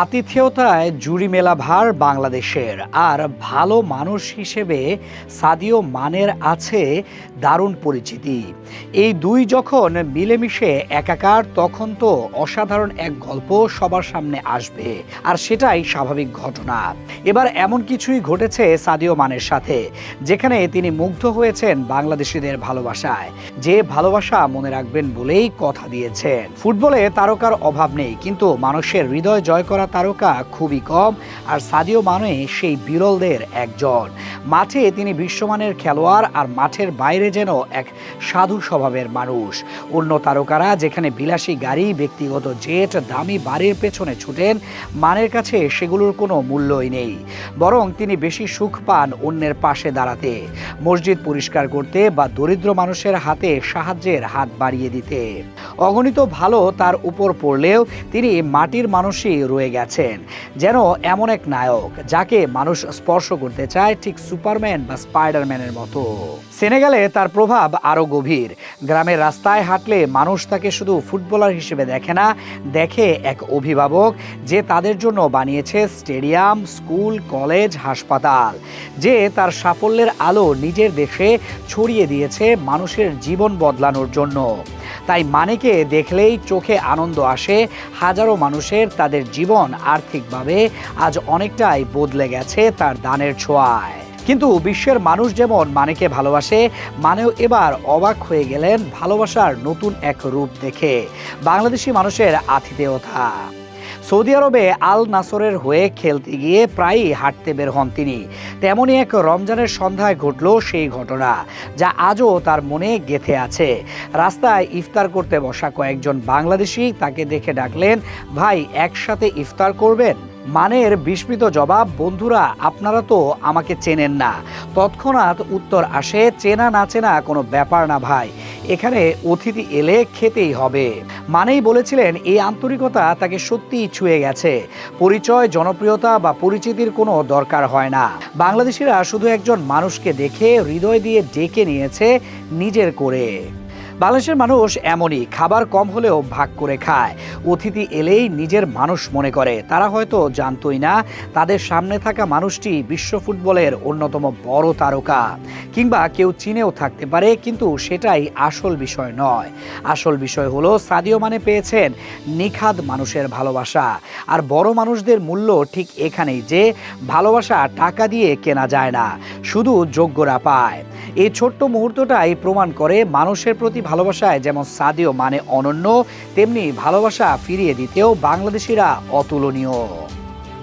আতিথেয়তায় জুরি মেলা ভার বাংলাদেশের। আর ভালো মানুষ হিসেবে সাদিও মানের আছে দারুণ পরিচিতি। এই দুই যখন মিলেমিশে একাকার, তখন তো অসাধারণ এক গল্প সবার সামনে আসবে। আর সেটাই স্বাভাবিক ঘটনা। এবার এমন কিছুই ঘটেছে সাদিও মানের সাথে, যেখানে তিনি মুগ্ধ হয়েছেন বাংলাদেশিদের ভালোবাসায়। যে ভালোবাসা মনে রাখবেন বলেই কথা দিয়েছেন। ফুটবলে তারকার অভাব নেই, কিন্তু মানুষের হৃদয় জয় করা তারকা খুবই কম আর সাদিও মানে সেই বিরলদের একজন। মাঠে তিনি বিশ্বমানের খেলোয়াড় আর মাঠের বাইরে যেন এক সাধু স্বভাবের মানুষ। অন্য তারকারা যেখানে বিলাসী গাড়ি, ব্যক্তিগত জেট, দামি বাড়ির পেছনে ছুটেন, মানের কাছে সেগুলোর কোনো মূল্যই নেই। বরং তিনি বেশি সুখ পান অন্যের পাশে দাঁড়াতে। মসজিদ পরিষ্কার করতে বা দরিদ্র মানুষের হাতে সাহায্যের হাত বাড়িয়ে দিতে। অগণিত ভালো তার উপর পড়লেও তিনি মাটির মানুষই রয়ে গেছেন। যেন এমন এক নায়ক, যাকে মানুষ স্পর্শ করতে চায় ঠিক সুপারম্যান বা স্পাইডারম্যানের মতো। সেনেগালে তার প্রভাব আরও গভীর। গ্রামের রাস্তায় হাঁটলে মানুষ তাকে শুধু ফুটবলার হিসেবে দেখে না, দেখে এক অভিভাবক যে তাদের জন্য বানিয়েছে স্টেডিয়াম, স্কুল, কলেজ, হাসপাতাল। যে তার সাফল্যের আলো নিজের দেশে ছড়িয়ে দিয়েছে মানুষের জীবন বদলানোর জন্য। তাই মানেকে দেখলেই চোখে আনন্দ আসে, হাজারো মানুষের তাদের জীবন আর্থিকভাবে আজ অনেকটাই বদলে গেছে তার দানের ছোঁয়ায়। কিন্তু বিশ্বের মানুষ যেমন মানেকে ভালোবাসে, মানেও এবার অবাক হয়ে গেলেন ভালোবাসার নতুন এক রূপ দেখে। বাংলাদেশি মানুষের আতিথেয়তা। সৌদি আরবে আল নাসরের হয়ে খেলতে গিয়ে প্রায়ই হাঁটতে বের হন তিনি। তেমনই এক রমজানের সন্ধ্যায় ঘটল সেই ঘটনা, যা আজও তার মনে গেথে আছে। রাস্তায় ইফতার করতে বসা কয়েকজন বাংলাদেশি তাকে দেখে ডাকলেন, ভাই, একসাথে ইফতার করবেন? মানের বিস্মিত জবাব, বন্ধুরা, আপনারা তো আমাকে চেনেন না। তৎক্ষণাৎ উত্তর আসে, চেনা না চেনা কোনো ব্যাপার না ভাই, এখানে অতিথি এলে খেতেই হবে। মানেই বলেছিলেন, এই আন্তরিকতা তাকে সত্যিই ছুঁয়ে গেছে। পরিচয়, জনপ্রিয়তা বা পরিচিতির কোনো দরকার হয় না। বাংলাদেশিরা শুধু একজন মানুষকে দেখে, হৃদয় দিয়ে ডেকে নিয়েছে নিজের করে। বাংলাদেশের মানুষ এমনই, খাবার কম হলেও ভাগ করে খায়। অতিথি এলেই নিজের মানুষ মনে করে। তারা হয়তো জানতই না, তাদের সামনে থাকা মানুষটি বিশ্ব ফুটবলের অন্যতম বড় তারকা। কিংবা কেউ চিনেও থাকতে পারে, কিন্তু সেটাই আসল বিষয় নয়। আসল বিষয় হলো, সাদিও মানে পেয়েছেন নিখাদ মানুষের ভালোবাসা। আর বড় মানুষদের মূল্য ঠিক এখানেই যে, ভালোবাসা টাকা দিয়ে কেনা যায় না, শুধু যোগ্যরা পায়। এই ছোট্ট মুহূর্তটাই প্রমাণ করে মানুষের প্রতি ভালোবাসায় যেমন সাদিও মানে অনন্য তেমনি ভালোবাসা ফিরিয়ে দিতেও বাংলাদেশিরা অতুলনীয়।